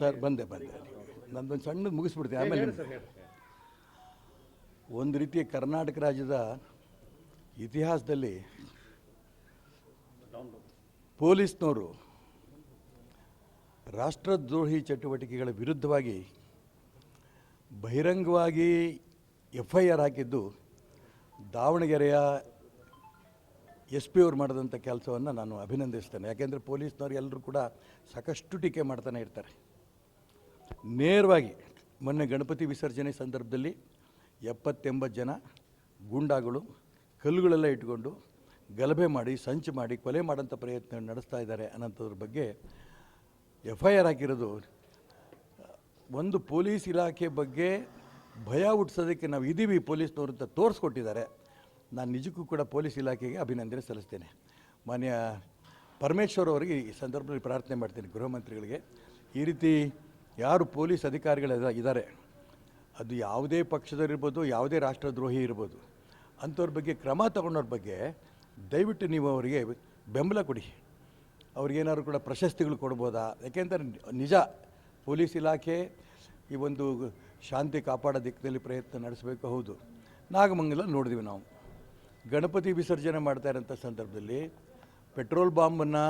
Sir ಬಂದೆ ಬಂದೆ. ನಂದೊಂದು ಸಣ್ಣ ಮುಗಿಸ್ಬಿಡ್ತೀನಿ. ಆಮೇಲೆ ಒಂದು ರೀತಿಯ ಕರ್ನಾಟಕ ರಾಜ್ಯದ ಇತಿಹಾಸದಲ್ಲಿ ಪೊಲೀಸ್ನವರು ರಾಷ್ಟ್ರದ್ರೋಹಿ ಚಟುವಟಿಕೆಗಳ ವಿರುದ್ಧವಾಗಿ ಬಹಿರಂಗವಾಗಿ ಎಫ್ ಐ ಆರ್ ಹಾಕಿದ್ದು ದಾವಣಗೆರೆಯ ಎಸ್ ಪಿ ಅವ್ರು ಮಾಡಿದಂಥ ಕೆಲಸವನ್ನು ನಾನು ಅಭಿನಂದಿಸ್ತೇನೆ. ಯಾಕೆಂದರೆ ಪೊಲೀಸ್ನವ್ರು ಎಲ್ಲರೂ ಕೂಡ ಸಾಕಷ್ಟು ಟೀಕೆ ಮಾಡ್ತಾನೆ ಇರ್ತಾರೆ. ನೇರವಾಗಿ ಮೊನ್ನೆ ಗಣಪತಿ ವಿಸರ್ಜನೆ ಸಂದರ್ಭದಲ್ಲಿ ಎಪ್ಪತ್ತೆಂಬತ್ತು ಜನ ಗೂಂಡಾಗಳು ಕಲ್ಲುಗಳೆಲ್ಲ ಇಟ್ಕೊಂಡು ಗಲಭೆ ಮಾಡಿ, ಸಂಚು ಮಾಡಿ, ಕೊಲೆ ಮಾಡೋಂಥ ಪ್ರಯತ್ನ ನಡೆಸ್ತಾ ಇದ್ದಾರೆ ಅನ್ನೋಂಥದ್ರ ಬಗ್ಗೆ ಎಫ್ ಐ ಆರ್ ಹಾಕಿರೋದು, ಒಂದು ಪೊಲೀಸ್ ಇಲಾಖೆ ಬಗ್ಗೆ ಭಯ ಹುಟ್ಟಿಸೋದಕ್ಕೆ ನಾವು ಇದ್ದೀವಿ ಪೊಲೀಸ್ನವರು ತೋರಿಸ್ಕೊಟ್ಟಿದ್ದಾರೆ. ನಾನು ನಿಜಕ್ಕೂ ಕೂಡ ಪೊಲೀಸ್ ಇಲಾಖೆಗೆ ಅಭಿನಂದನೆ ಸಲ್ಲಿಸ್ತೇನೆ. ಮಾನ್ಯ ಪರಮೇಶ್ವರ್ ಅವರಿಗೆ ಈ ಸಂದರ್ಭದಲ್ಲಿ ಪ್ರಾರ್ಥನೆ ಮಾಡ್ತೀನಿ ಗೃಹ ಮಂತ್ರಿಗಳಿಗೆ. ಈ ರೀತಿ ಯಾರು ಪೊಲೀಸ್ ಅಧಿಕಾರಿಗಳು ಇದ್ದಾರೆ ಅದು ಯಾವುದೇ ಪಕ್ಷದವರಿರ್ಬೋದು ಯಾವುದೇ ರಾಷ್ಟ್ರದ್ರೋಹಿ ಇರ್ಬೋದು, ಅಂಥವ್ರ ಬಗ್ಗೆ ಕ್ರಮ ತಗೊಂಡವ್ರ ಬಗ್ಗೆ ದಯವಿಟ್ಟು ನೀವು ಅವರಿಗೆ ಬೆಂಬಲ ಕೊಡಿ. ಅವ್ರಿಗೇನಾದ್ರು ಕೂಡ ಪ್ರಶಸ್ತಿಗಳು ಕೊಡ್ಬೋದಾ? ಯಾಕೆಂದರೆ ನಿಜ, ಪೊಲೀಸ್ ಇಲಾಖೆ ಈ ಒಂದು ಶಾಂತಿ ಕಾಪಾಡೋ ದಿಕ್ಕಿನಲ್ಲಿ ಪ್ರಯತ್ನ ನಡೆಸಬೇಕು, ಹೌದು. ನಾಗಮಂಗಲ ನೋಡಿದ್ವಿ ನಾವು. ಗಣಪತಿ ವಿಸರ್ಜನೆ ಮಾಡ್ತಾ ಇರೋಂಥ ಸಂದರ್ಭದಲ್ಲಿ ಪೆಟ್ರೋಲ್ ಬಾಂಬನ್ನು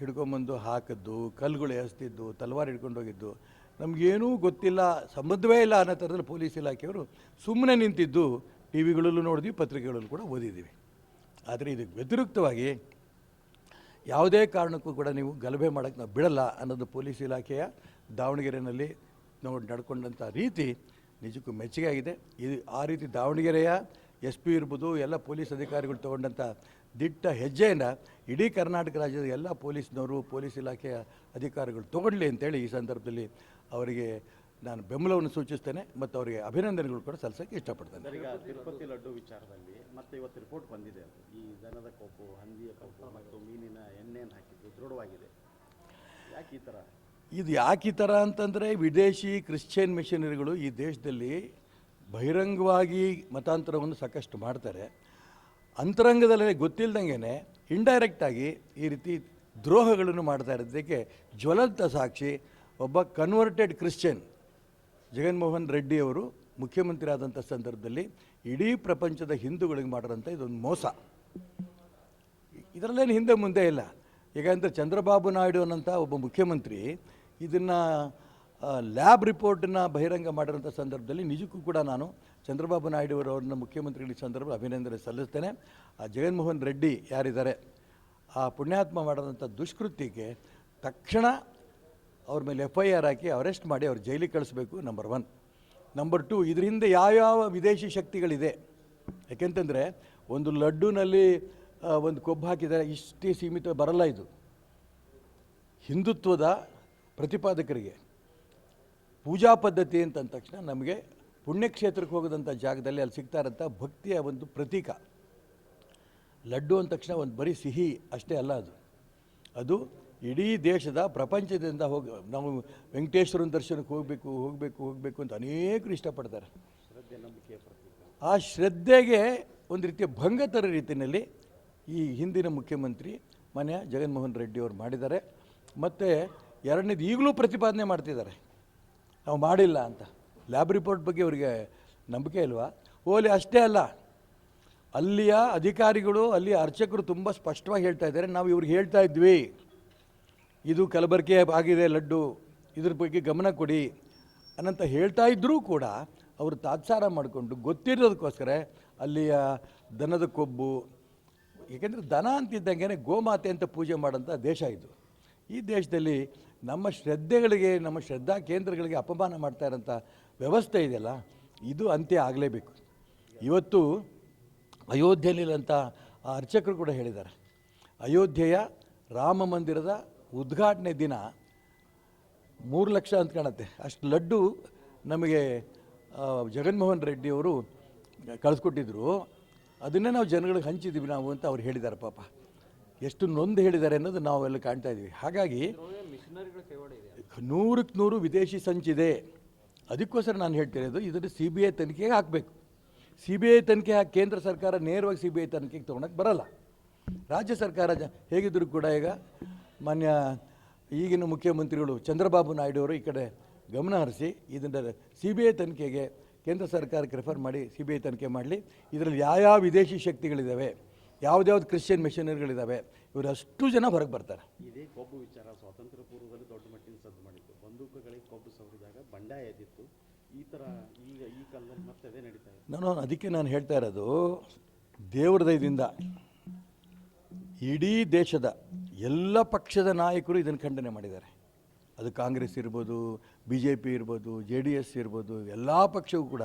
ಹಿಡ್ಕೊಂಬಂದು ಹಾಕಿದ್ದು, ಕಲ್ಲುಗಳು ಎಸ್ತಿದ್ದು ತಲವಾರು ಹಿಡ್ಕೊಂಡು ಹೋಗಿದ್ದು, ನಮಗೇನೂ ಗೊತ್ತಿಲ್ಲ, ಸಂಬಂಧವೇ ಇಲ್ಲ ಅನ್ನೋ ಥರದಲ್ಲಿ ಪೊಲೀಸ್ ಇಲಾಖೆಯವರು ಸುಮ್ಮನೆ ನಿಂತಿದ್ದು ಟಿ ವಿಗಳಲ್ಲೂ ನೋಡಿದ್ವಿ, ಪತ್ರಿಕೆಗಳಲ್ಲೂ ಕೂಡ ಓದಿದ್ದೀವಿ. ಆದರೆ ಇದಕ್ಕೆ ವ್ಯತಿರಿಕ್ತವಾಗಿ ಯಾವುದೇ ಕಾರಣಕ್ಕೂ ಕೂಡ ನೀವು ಗಲಭೆ ಮಾಡೋಕ್ಕೆ ನಾವು ಬಿಡಲ್ಲ ಅನ್ನೋದು ಪೊಲೀಸ್ ಇಲಾಖೆಯ ದಾವಣಗೆರೆಯಲ್ಲಿ ನೋಡಿ ನಡ್ಕೊಂಡಂಥ ರೀತಿ ನಿಜಕ್ಕೂ ಮೆಚ್ಚುಗೆ ಆಗಿದೆ ಇದು ಆ ರೀತಿ ದಾವಣಗೆರೆಯ ಎಸ್ ಪಿ ಇರ್ಬೋದು ಎಲ್ಲ ಪೊಲೀಸ್ ಅಧಿಕಾರಿಗಳು ತೊಗೊಂಡಂಥ ದಿಟ್ಟ ಹೆಜ್ಜೆಯನ್ನು ಇಡೀ ಕರ್ನಾಟಕ ರಾಜ್ಯದ ಎಲ್ಲ ಪೊಲೀಸ್ನವರು ಪೊಲೀಸ್ ಇಲಾಖೆಯ ಅಧಿಕಾರಿಗಳು ತೊಗೊಳ್ಳಿ ಅಂತೇಳಿ ಈ ಸಂದರ್ಭದಲ್ಲಿ ಅವರಿಗೆ ನಾನು ಬೆಂಬಲವನ್ನು ಸೂಚಿಸ್ತೇನೆ ಮತ್ತು ಅವರಿಗೆ ಅಭಿನಂದನೆಗಳು ಕೂಡ ಸಲ್ಲಿಸೋಕ್ಕೆ ಇಷ್ಟಪಡ್ತೇನೆ. ಈಗ ತಿರುಪತಿ ಲಡ್ಡು ವಿಚಾರದಲ್ಲಿ ಮತ್ತೆ ಇವತ್ತು ರಿಪೋರ್ಟ್ ಬಂದಿದೆ ಈ ದನದ ಕೋಪು ಹಂದಿಯ ಕೋಪ ಮತ್ತು ಮೀನಿನ ಎಣ್ಣೆಯನ್ನು ಹಾಕಿದ್ದು ದೃಢವಾಗಿದೆ. ಯಾಕೆ ಈ ಥರ ಇದು ಯಾಕೆ ಈ ಥರ ಅಂತಂದರೆ ವಿದೇಶಿ ಕ್ರಿಶ್ಚಿಯನ್ ಮಿಷನರಿಗಳು ಈ ದೇಶದಲ್ಲಿ ಬಹಿರಂಗವಾಗಿ ಮತಾಂತರವನ್ನು ಸಾಕಷ್ಟು ಮಾಡ್ತಾರೆ. ಅಂತರಂಗದಲ್ಲೇ ಗೊತ್ತಿಲ್ಲದಂಗೆ ಇಂಡೈರೆಕ್ಟಾಗಿ ಈ ರೀತಿ ದ್ರೋಹಗಳನ್ನು ಮಾಡ್ತಾ ಇರೋದಕ್ಕೆ ಜ್ವಲಂತ ಸಾಕ್ಷಿ ಒಬ್ಬ ಕನ್ವರ್ಟೆಡ್ ಕ್ರಿಶ್ಚಿಯನ್ ಜಗನ್ಮೋಹನ್ ರೆಡ್ಡಿ ಅವರು ಮುಖ್ಯಮಂತ್ರಿ ಆದಂಥ ಸಂದರ್ಭದಲ್ಲಿ ಇಡೀ ಪ್ರಪಂಚದ ಹಿಂದೂಗಳಿಗೆ ಮಾಡಿರೋಂಥ ಇದೊಂದು ಮೋಸ. ಇದರಲ್ಲೇನು ಹಿಂದೆ ಮುಂದೆ ಇಲ್ಲ. ಅಂದರೆ ಚಂದ್ರಬಾಬು ನಾಯ್ಡು ಅನ್ನೋಂಥ ಒಬ್ಬ ಮುಖ್ಯಮಂತ್ರಿ ಇದನ್ನು ಲ್ಯಾಬ್ ರಿಪೋರ್ಟನ್ನು ಬಹಿರಂಗ ಮಾಡಿರೋಂಥ ಸಂದರ್ಭದಲ್ಲಿ ನಿಜಕ್ಕೂ ಕೂಡ ನಾನು ಚಂದ್ರಬಾಬು ನಾಯ್ಡು ಅವರವ್ರನ್ನ ಮುಖ್ಯಮಂತ್ರಿಗಳ ಸಂದರ್ಭ ಅಭಿನಂದನೆ ಸಲ್ಲಿಸ್ತೇನೆ. ಆ, ಜಗನ್ಮೋಹನ್ ರೆಡ್ಡಿ ಯಾರಿದ್ದಾರೆ? ಆ, ಪುಣ್ಯಾತ್ಮ ಮಾಡಿದಂಥ ದುಷ್ಕೃತ್ಯಕ್ಕೆ ತಕ್ಷಣ ಅವ್ರ ಮೇಲೆ ಎಫ್ ಐ ಆರ್ ಹಾಕಿ ಅರೆಸ್ಟ್ ಮಾಡಿ ಅವ್ರು ಜೈಲಿಗೆ ಕಳಿಸ್ಬೇಕು ನಂಬರ್ ಒನ್ ನಂಬರ್ ಟು ಇದ್ರ ಹಿಂದೆ ಯಾವ್ಯಾವ ವಿದೇಶಿ ಶಕ್ತಿಗಳಿದೆ? ಯಾಕೆಂತಂದರೆ ಒಂದು ಲಡ್ಡುನಲ್ಲಿ ಒಂದು ಕೊಬ್ಬು ಹಾಕಿದರೆ ಇಷ್ಟೇ ಸೀಮಿತ, ಬರಲ್ಲ ಇದು. ಹಿಂದುತ್ವದ ಪ್ರತಿಪಾದಕರಿಗೆ. ಪೂಜಾ ಪದ್ಧತಿ ಅಂತ ಅಂದ ತಕ್ಷಣ ನಮಗೆ ಪುಣ್ಯಕ್ಷೇತ್ರಕ್ಕೆ ಹೋಗೋದಂಥ ಜಾಗದಲ್ಲಿ ಅಲ್ಲಿ ಸಿಗ್ತಾ ಇರೋಂಥ ಭಕ್ತಿಯ ಒಂದು ಪ್ರತೀಕ. ಲಡ್ಡು ಅಂದ ತಕ್ಷಣ ಒಂದು ಬರೀ ಸಿಹಿ ಅಷ್ಟೇ ಅಲ್ಲ ಅದು. ಅದು ಇಡೀ ದೇಶದ ಪ್ರಪಂಚದಿಂದ ಹೋಗಿ ನಾವು ವೆಂಕಟೇಶ್ವರನ ದರ್ಶನಕ್ಕೆ ಹೋಗಬೇಕು ಹೋಗಬೇಕು ಹೋಗಬೇಕು ಅಂತ ಅನೇಕರು ಇಷ್ಟಪಡ್ತಾರೆ. ಆ ಶ್ರದ್ಧೆಗೆ ಒಂದು ರೀತಿಯ ಭಂಗ ತರ ರೀತಿಯಲ್ಲಿ ಈ ಹಿಂದಿನ ಮುಖ್ಯಮಂತ್ರಿ ಮನೆಯ ಜಗನ್ಮೋಹನ್ ರೆಡ್ಡಿ ಅವರು ಮಾಡಿದ್ದಾರೆ. ಮತ್ತು ಎರಡನೇದು ಈಗಲೂ ಪ್ರತಿಪಾದನೆ ಮಾಡ್ತಿದ್ದಾರೆ. ನಾವು ಮಾಡಿಲ್ಲ ಅಂತ. ಲ್ಯಾಬ್ ರಿಪೋರ್ಟ್ ಬಗ್ಗೆ ಅವರಿಗೆ ನಂಬಿಕೆ ಇಲ್ವಾ? ಓಲಿ ಅಷ್ಟೇ ಅಲ್ಲ. ಅಲ್ಲಿಯ ಅಧಿಕಾರಿಗಳು, ಅಲ್ಲಿಯ ಅರ್ಚಕರು ತುಂಬ ಸ್ಪಷ್ಟವಾಗಿ ಹೇಳ್ತಾ ಇದ್ದಾರೆ. ನಾವು ಇವ್ರಿಗೆ ಹೇಳ್ತಾ ಇದ್ವಿ. ಇದು ಕಲಬೆರಕೆ ಆಗಿದೆ ಲಡ್ಡು. ಇದ್ರ ಬಗ್ಗೆ ಗಮನ ಕೊಡಿ ಅನ್ನಂತ ಹೇಳ್ತಾ ಇದ್ದರೂ ಕೂಡ ಅವರು ತಾತ್ಸಾರ ಮಾಡಿಕೊಂಡು ಗೊತ್ತಿರೋದಕ್ಕೋಸ್ಕರ ಅಲ್ಲಿಯ ದನದ ಕೊಬ್ಬು, ಏಕೆಂದರೆ ದನ ಅಂತಿದ್ದಂಗೆ ಗೋಮಾತೆ ಅಂತ ಪೂಜೆ ಮಾಡೋಂಥ ದೇಶ ಇದು. ಈ ದೇಶದಲ್ಲಿ ನಮ್ಮ ಶ್ರದ್ಧೆಗಳಿಗೆ, ನಮ್ಮ ಶ್ರದ್ಧಾ ಕೇಂದ್ರಗಳಿಗೆ ಅಪಮಾನ ಮಾಡ್ತಾ ಇರೋಂಥ ವ್ಯವಸ್ಥೆ ಇದೆಯಲ್ಲ, ಇದು ಅಂತ್ಯ ಆಗಲೇಬೇಕು. ಇವತ್ತು ಅಯೋಧ್ಯೆಯಲ್ಲಿರೋಂಥ ಆ ಅರ್ಚಕರು ಕೂಡ ಹೇಳಿದ್ದಾರೆ. ಅಯೋಧ್ಯೆಯ ರಾಮ ಮಂದಿರದ ಉದ್ಘಾಟನೆ ದಿನ ಮೂರು ಲಕ್ಷ ಅಂತ ಕಾಣುತ್ತೆ. ಅಷ್ಟು ಲಡ್ಡು ನಮಗೆ ಜಗನ್ಮೋಹನ್ ರೆಡ್ಡಿ ಅವರು ಕಳಿಸ್ಕೊಟ್ಟಿದ್ರು. ಅದನ್ನೇ ನಾವು ಜನಗಳಿಗೆ ಹಂಚಿದ್ದೀವಿ ನಾವು ಅಂತ ಅವ್ರು ಹೇಳಿದ್ದಾರೆ ಪಾಪ. ಎಷ್ಟು ನೊಂದು ಹೇಳಿದ್ದಾರೆ ಅನ್ನೋದು ನಾವೆಲ್ಲ ಕಾಣ್ತಾ ಇದ್ದೀವಿ. ಹಾಗಾಗಿ ನೂರಕ್ಕೆ ನೂರು ವಿದೇಶಿ ಸಂಚಿದೆ. ಅದಕ್ಕೋಸ್ಕರ ನಾನು ಹೇಳ್ತಿರೋದು, ಇದನ್ನು ಸಿ ಬಿ ಐ ತನಿಖೆಗೆ ಹಾಕಬೇಕು. ಸಿ ಬಿ ಐ ತನಿಖೆ ಹಾಕಿ ಕೇಂದ್ರ ಸರ್ಕಾರ ನೇರವಾಗಿ ಸಿ ಬಿ ಐ ತನಿಖೆಗೆ ತೊಗೊಳಕ್ಕೆ ಬರಲ್ಲ. ರಾಜ್ಯ ಸರ್ಕಾರ ಜ, ಹೇಗಿದ್ರು ಕೂಡ ಈಗ ಮಾನ್ಯ ಈಗಿನ ಮುಖ್ಯಮಂತ್ರಿಗಳು ಚಂದ್ರಬಾಬು ನಾಯ್ಡು ಅವರು ಈ ಕಡೆ ಗಮನ ಹರಿಸಿ ಇದನ್ನು ಸಿ ಬಿ ಐ ತನಿಖೆಗೆ ಕೇಂದ್ರ ಸರ್ಕಾರಕ್ಕೆ ರೆಫರ್ ಮಾಡಿ ಸಿ ಬಿ ಐ ತನಿಖೆ ಮಾಡಲಿ. ಇದರಲ್ಲಿ ಯಾವ್ಯಾವ ವಿದೇಶಿ ಶಕ್ತಿಗಳಿದ್ದಾವೆ ಯಾವ್ದ್ಯಾವ್ದು ಕ್ರಿಶ್ಚಿಯನ್ ಮಿಷನರಿಗಳಿದ್ದಾವೆ ಇವರು ಅಷ್ಟು ಜನ ಹೊರಗೆ ಬರ್ತಾರೆ. ಇದೇ ಕೊಬ್ಬು ವಿಚಾರ ಸ್ವಾತಂತ್ರ್ಯ ಪೂರ್ವದಲ್ಲಿ ದೊಡ್ಡ ಮಟ್ಟಿನ ಸದ್ದು ಮಾಡಿತ್ತು ಬಂದೂಕುಗಳಿಗೆ ಕೊಬ್ಬು ಸವರಿದಾಗ ಬಂಡಾಯ ಎದ್ದಿತ್ತು. ಈ ಥರ ಈಗ ಈ ಕಾಲದಲ್ಲಿ ಮತ್ತೆ ಅದೇ ನಡೀತಾ ಇದೆ. ನಾನು ಅದಕ್ಕೆ ನಾನು ಹೇಳ್ತಾ ಇರೋದು ದೇವ್ರ ದಯದಿಂದ ಇಡೀ ದೇಶದ ಎಲ್ಲ ಪಕ್ಷದ ನಾಯಕರು ಇದನ್ನು ಖಂಡನೆ ಮಾಡಿದ್ದಾರೆ. ಅದು ಕಾಂಗ್ರೆಸ್ ಇರ್ಬೋದು ಬಿ ಜೆ ಪಿ ಇರ್ಬೋದು ಜೆ ಡಿ ಎಸ್ ಇರ್ಬೋದು ಎಲ್ಲ ಪಕ್ಷವೂ ಕೂಡ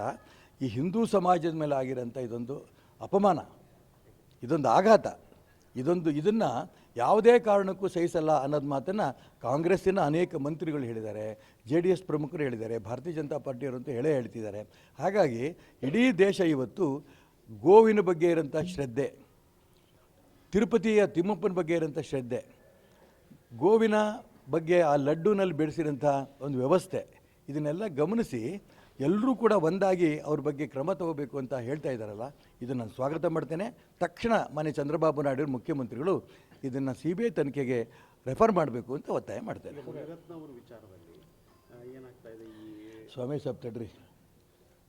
ಈ ಹಿಂದೂ ಸಮಾಜದ ಮೇಲೆ ಆಗಿರೋಂಥ ಇದೊಂದು ಅಪಮಾನ. ಇದೊಂದು ಆಘಾತ. ಇದೊಂದು, ಇದನ್ನು ಯಾವುದೇ ಕಾರಣಕ್ಕೂ ಸಹಿಸಲ್ಲ ಅನ್ನೋದು ಮಾತನ್ನು ಕಾಂಗ್ರೆಸ್ಸಿನ ಅನೇಕ ಮಂತ್ರಿಗಳು ಹೇಳಿದ್ದಾರೆ. ಜೆ ಡಿ ಎಸ್ ಪ್ರಮುಖರು ಹೇಳಿದ್ದಾರೆ. ಭಾರತೀಯ ಜನತಾ ಪಾರ್ಟಿಯವರಂತೂ ಹೇಳೇ ಹೇಳ್ತಿದ್ದಾರೆ. ಹಾಗಾಗಿ ಇಡೀ ದೇಶ ಇವತ್ತು ಗೋವಿನ ಬಗ್ಗೆ ಇರೋಂಥ ಶ್ರದ್ಧೆ, ತಿರುಪತಿಯ ತಿಮ್ಮಪ್ಪನ ಬಗ್ಗೆ ಇರೋಂಥ ಶ್ರದ್ಧೆ, ಗೋವಿನ ಬಗ್ಗೆ ಆ ಲಡ್ಡುನಲ್ಲಿ ಬೆಳೆಸಿರೋಂಥ ಒಂದು ವ್ಯವಸ್ಥೆ, ಇದನ್ನೆಲ್ಲ ಗಮನಿಸಿ ಎಲ್ಲರೂ ಕೂಡ ಒಂದಾಗಿ ಅವ್ರ ಬಗ್ಗೆ ಕ್ರಮ ತಗೋಬೇಕು ಅಂತ ಹೇಳ್ತಾ ಇದ್ದಾರಲ್ಲ ಇದನ್ನು ನಾನು ಸ್ವಾಗತ ಮಾಡ್ತೇನೆ. ತಕ್ಷಣ ಮನೆ ಚಂದ್ರಬಾಬು ನಾಯ್ಡು ಮುಖ್ಯಮಂತ್ರಿಗಳು ಇದನ್ನು ಸಿ ಬಿ ಐ ತನಿಖೆಗೆ ರೆಫರ್ ಮಾಡಬೇಕು ಅಂತ ಒತ್ತಾಯ ಮಾಡ್ತೇನೆ ಸ್ವಾಮಿ ಸಾಬ್ ತಡ್ರಿ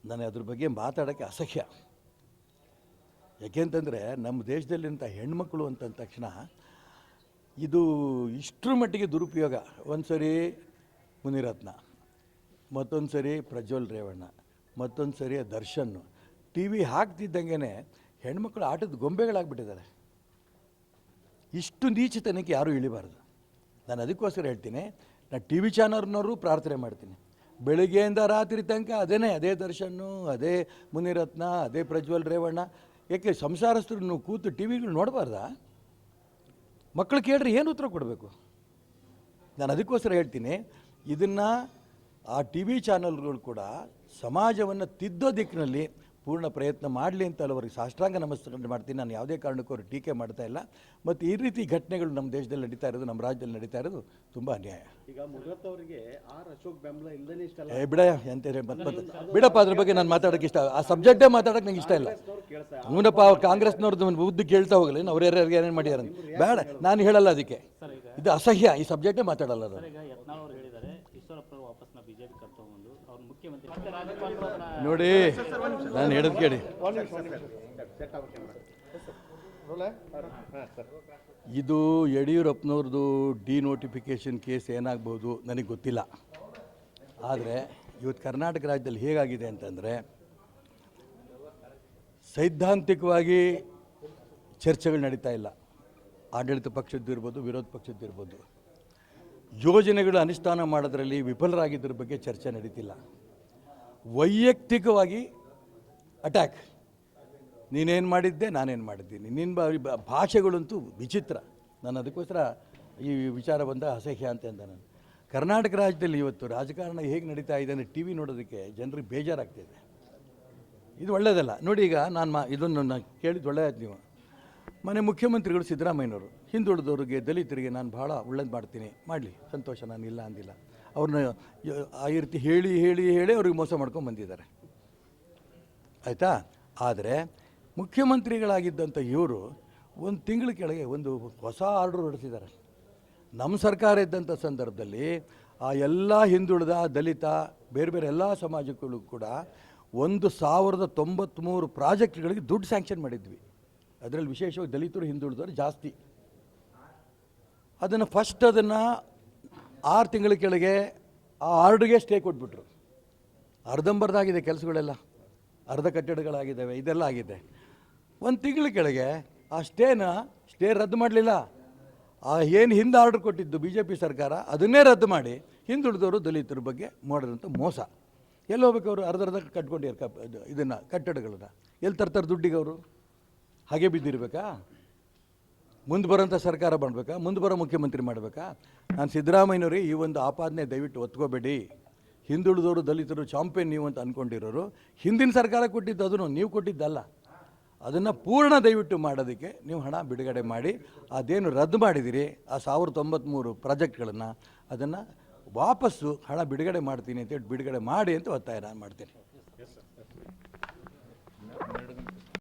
ನನಗೆ ಅದ್ರ ಬಗ್ಗೆ ಮಾತಾಡೋಕ್ಕೆ ಅಸಹ್ಯ. ಯಾಕೆಂತಂದರೆ ನಮ್ಮ ದೇಶದಲ್ಲಿಂಥ ಹೆಣ್ಮಕ್ಳು ಅಂತಂದ ತಕ್ಷಣ ಇದು ಇಷ್ಟರ ಮಟ್ಟಿಗೆ ದುರುಪಯೋಗ. ಒಂದು ಸರಿ ಮುನಿರತ್ನ. ಮತ್ತೊಂದು ಸರಿ ಪ್ರಜ್ವಲ್ ರೇವಣ್ಣ ಮತ್ತೊಂದು ಸರಿ ದರ್ಶನ್ನು ಟಿ ವಿ ಹಾಕ್ತಿದ್ದಂಗೆ ಹೆಣ್ಮಕ್ಳು ಆಟದ ಗೊಂಬೆಗಳಾಗ್ಬಿಟ್ಟಿದ್ದಾರೆ ಇಷ್ಟು ನೀಚತನಕ್ಕೆ ಯಾರೂ ಇಳಿಬಾರ್ದು. ನಾನು ಅದಕ್ಕೋಸ್ಕರ ಹೇಳ್ತೀನಿ ನಾನು ಟಿ ವಿ ಚಾನಲ್ನವರು ಪ್ರಾರ್ಥನೆ ಮಾಡ್ತೀನಿ. ಬೆಳಿಗ್ಗೆಯಿಂದ ರಾತ್ರಿ ತನಕ ಅದೇ ಅದೇ ದರ್ಶನ್ನು, ಅದೇ ಮುನಿರತ್ನ, ಅದೇ ಪ್ರಜ್ವಲ್ ರೇವಣ್ಣ. ಏಕೆ ಸಂಸಾರಸ್ಥರು ಕೂತು ಟಿ ವಿಗಳು ನೋಡಬಾರ್ದಾ? ಮಕ್ಕಳು ಕೇಳ್ರಿ ಏನು ಉತ್ತರ ಕೊಡಬೇಕು? ನಾನು ಅದಕ್ಕೋಸ್ಕರ ಹೇಳ್ತೀನಿ, ಇದನ್ನು ಆ ಟಿ ವಿ ಚಾನಲ್ಗಳು ಕೂಡ ಸಮಾಜವನ್ನು ತಿದ್ದೋ ದಿಕ್ಕಿನಲ್ಲಿ ಪೂರ್ಣ ಪ್ರಯತ್ನ ಮಾಡಲಿ ಅಂತ ಅವರಿಗೆ ಸಾಷ್ಟಾಂಗ ನಮಸ್ಕಾರ ಮಾಡ್ತೀನಿ. ನಾನು ಯಾವುದೇ ಕಾರಣಕ್ಕೂ ಅವರು ಟೀಕೆ ಮಾಡ್ತಾ ಇಲ್ಲ. ಮತ್ತು ಈ ರೀತಿ ಘಟನೆಗಳು ನಮ್ಮ ದೇಶದಲ್ಲಿ ನಡೀತಾ ಇರೋದು ನಮ್ಮ ರಾಜ್ಯದಲ್ಲಿ ನಡೀತಾ ಇರೋದು ತುಂಬ ಅನ್ಯಾಯ. ಈಗ ಅವರಿಗೆ ಆರ್ ಅಶೋಕ್ ಬೆಂಬಲ ಇಲ್ಲದೇ ಇಷ್ಟಲ್ಲ ಏ ಬಿಡ ಮತ್ತೆ ಬಿಡಪ್ಪ ಅದ್ರ ಬಗ್ಗೆ ನಾನು ಮಾತಾಡೋಕೆ ಇಷ್ಟ ಆ ಸಬ್ಜೆಕ್ಟೇ ಮಾತಾಡೋಕೆ ನಂಗೆ ಇಷ್ಟ ಇಲ್ಲ. ಅವನಪ್ಪ ಅವ್ರು ಕಾಂಗ್ರೆಸ್ನವ್ರದ್ದು ಬುದ್ಧಿ ಕೇಳ್ತಾ ಹೋಗಲಿ ಅವ್ರು ಯಾರ್ಯಾರಿಗೆ ಏನೇನು ಮಾಡ್ಯಾರ ಅಂತ. ಬೇಡ ನಾನು ಹೇಳಲ್ಲ ಅದಕ್ಕೆ. ಇದು ಅಸಹ್ಯ ಈ ಸಬ್ಜೆಕ್ಟೇ ಮಾತಾಡಲ್ಲ ನಾನು ನೋಡಿ, ನಾನು ಹೇಳದ್ ಕೇಳಿ. ಇದು ಆಗ್ಬೇಕೇನು ಡಿ ನೋಟಿಫಿಕೇಶನ್ ಕೇಸ್ ಏನಾಗ್ಬೋದು ನನಗೆ ಗೊತ್ತಿಲ್ಲ. ಆದರೆ ಇವತ್ತು ಕರ್ನಾಟಕ ರಾಜ್ಯದಲ್ಲಿ ಹೇಗಾಗಿದೆ ಅಂತಂದರೆ, ಸೈದ್ಧಾಂತಿಕವಾಗಿ ಚರ್ಚೆಗಳು ನಡೀತಾ ಇಲ್ಲ. ಆಡಳಿತ ಪಕ್ಷದ್ದು ಇರ್ಬೋದು, ವಿರೋಧ ಪಕ್ಷದ್ದು ಇರ್ಬೋದು. ಯೋಜನೆಗಳು ಅನುಷ್ಠಾನ ಮಾಡೋದ್ರಲ್ಲಿ ವಿಫಲರಾಗಿದ್ದರ ಬಗ್ಗೆ ಚರ್ಚೆ ನಡೀತಿಲ್ಲ. ವೈಯಕ್ತಿಕವಾಗಿ ಅಟ್ಯಾಕ್ ನೀನೇನು ಮಾಡಿದ್ದೆ, ನಾನೇನು ಮಾಡಿದ್ದೀನಿ. ನಿನ್ನ ಭಾಷೆಗಳಂತೂ ವಿಚಿತ್ರ. ನಾನು ಅದಕ್ಕೋಸ್ಕರ ಈ ವಿಚಾರ ಬಂದ ಅಸಹ್ಯ ಅಂತ ಅಂದ ನಾನು. ಕರ್ನಾಟಕ ರಾಜ್ಯದಲ್ಲಿ ಇವತ್ತು ರಾಜಕಾರಣ ಹೇಗೆ ನಡೀತಾ ಇದೆ ಅಂದರೆ ಟಿ ವಿ ನೋಡೋದಕ್ಕೆ ಜನರಿಗೆ ಬೇಜಾರಾಗ್ತಿದೆ. ಇದು ಒಳ್ಳೆಯದಲ್ಲ ನೋಡಿ ಈಗ ನಾನು ಮಾ, ಇದನ್ನು ನಾನು ಕೇಳಿದ್ದು ಒಳ್ಳೆಯದು ನೀವು. ಮನೆ ಮುಖ್ಯಮಂತ್ರಿಗಳು ಸಿದ್ದರಾಮಯ್ಯನವರು, ಹಿಂದುಳಿದವ್ರಿಗೆ ದಲಿತರಿಗೆ ನಾನು ಭಾಳ ಒಳ್ಳೇದು ಮಾಡ್ತೀನಿ. ಮಾಡಲಿ. ಸಂತೋಷ, ನಾನು ಇಲ್ಲ ಅಂದಿಲ್ಲ. ಅವ್ರನ್ನ ಆ ರೀತಿ ಹೇಳಿ ಹೇಳಿ ಹೇಳಿ ಅವ್ರಿಗೆ ಮೋಸ ಮಾಡ್ಕೊಂಡು ಬಂದಿದ್ದಾರೆ. ಆಯಿತಾ? ಆದರೆ ಮುಖ್ಯಮಂತ್ರಿಗಳಾಗಿದ್ದಂಥ ಇವರು ಒಂದು ತಿಂಗಳ ಕೆಳಗೆ ಒಂದು ಹೊಸ ಆರ್ಡರ್ ಹೊರಡಿಸಿದ್ದಾರೆ. ನಮ್ಮ ಸರ್ಕಾರ ಇದ್ದಂಥ ಸಂದರ್ಭದಲ್ಲಿ ಆ ಎಲ್ಲ ಹಿಂದುಳಿದ, ದಲಿತ, ಬೇರೆ ಬೇರೆ ಎಲ್ಲ ಸಮಾಜಗಳು ಕೂಡ ಒಂದು ಸಾವಿರದ ತೊಂಬತ್ತ್ಮೂರು ಪ್ರಾಜೆಕ್ಟ್ಗಳಿಗೆ ದುಡ್ಡು ಸ್ಯಾಂಕ್ಷನ್ ಮಾಡಿದ್ವಿ. ಅದರಲ್ಲಿ ವಿಶೇಷವಾಗಿ ದಲಿತರು, ಹಿಂದುಳಿದವರು ಜಾಸ್ತಿ. ಅದನ್ನು ಫಸ್ಟ್ ಅದನ್ನು ಆರು ತಿಂಗಳ ಕೆಳಗೆ ಆ ಆರ್ಡ್ರಿಗೆ ಸ್ಟೇ ಕೊಟ್ಬಿಟ್ರು. ಅರ್ಧಂಬರ್ಧಾಗಿದೆ ಕೆಲಸಗಳೆಲ್ಲ. ಅರ್ಧ ಕಟ್ಟಡಗಳಾಗಿದ್ದಾವೆ, ಇದೆಲ್ಲ ಆಗಿದೆ. ಒಂದು ತಿಂಗಳ ಕೆಳಗೆ ಆ ಸ್ಟೇನ ಸ್ಟೇ ರದ್ದು ಮಾಡಲಿಲ್ಲ. ಆ ಏನು ಹಿಂದೆ ಆರ್ಡ್ರ್ ಕೊಟ್ಟಿದ್ದು ಬಿ ಜೆ ಪಿ ಸರ್ಕಾರ, ಅದನ್ನೇ ರದ್ದು ಮಾಡಿ ಹಿಂದುಳಿದವರು ದಲಿತರ ಬಗ್ಗೆ ಮಾಡಿದಂಥ ಮೋಸ. ಎಲ್ಲಿ ಹೋಗ್ಬೇಕು ಅವರು? ಅರ್ಧ ಅರ್ಧ ಕಟ್ಕೊಂಡಿರ್ಕ ಇದನ್ನು, ಕಟ್ಟಡಗಳನ್ನ. ಎಲ್ಲಿ ತರ್ತಾರೆ ದುಡ್ಡಿಗೆ ಅವರು? ಹಾಗೆ ಬಿದ್ದಿರಬೇಕಾ? ಮುಂದೆ ಬರೋಂಥ ಸರ್ಕಾರ ಮಾಡಬೇಕಾ? ಮುಂದೆ ಬರೋ ಮುಖ್ಯಮಂತ್ರಿ ಮಾಡಬೇಕಾ? ನಾನು ಸಿದ್ದರಾಮಯ್ಯನವ್ರಿಗೆ ಈ ಒಂದು ಆಪಾದನೆ ದಯವಿಟ್ಟು ಒತ್ಕೋಬೇಡಿ. ಹಿಂದುಳಿದವರು ದಲಿತರು ಚಾಂಪಿಯನ್ ನೀವು ಅಂತ ಅಂದ್ಕೊಂಡಿರೋರು ಹಿಂದಿನ ಸರ್ಕಾರ ಕೊಟ್ಟಿದ್ದು ಅದನ್ನು ನೀವು ಕೊಟ್ಟಿದ್ದಲ್ಲ. ಅದನ್ನು ಪೂರ್ಣ ದಯವಿಟ್ಟು ಮಾಡೋದಕ್ಕೆ ನೀವು ಹಣ ಬಿಡುಗಡೆ ಮಾಡಿ, ಅದೇನು ರದ್ದು ಮಾಡಿದಿರಿ, ಆ ಸಾವಿರದ ತೊಂಬತ್ತ್ಮೂರು ಪ್ರಾಜೆಕ್ಟ್ಗಳನ್ನು, ಅದನ್ನು ವಾಪಸ್ಸು ಹಣ ಬಿಡುಗಡೆ ಮಾಡ್ತೀನಿ ಅಂತೇಳಿ ಬಿಡುಗಡೆ ಮಾಡಿ ಅಂತ ಒತ್ತಾಯ ನಾನು ಮಾಡ್ತೀನಿ.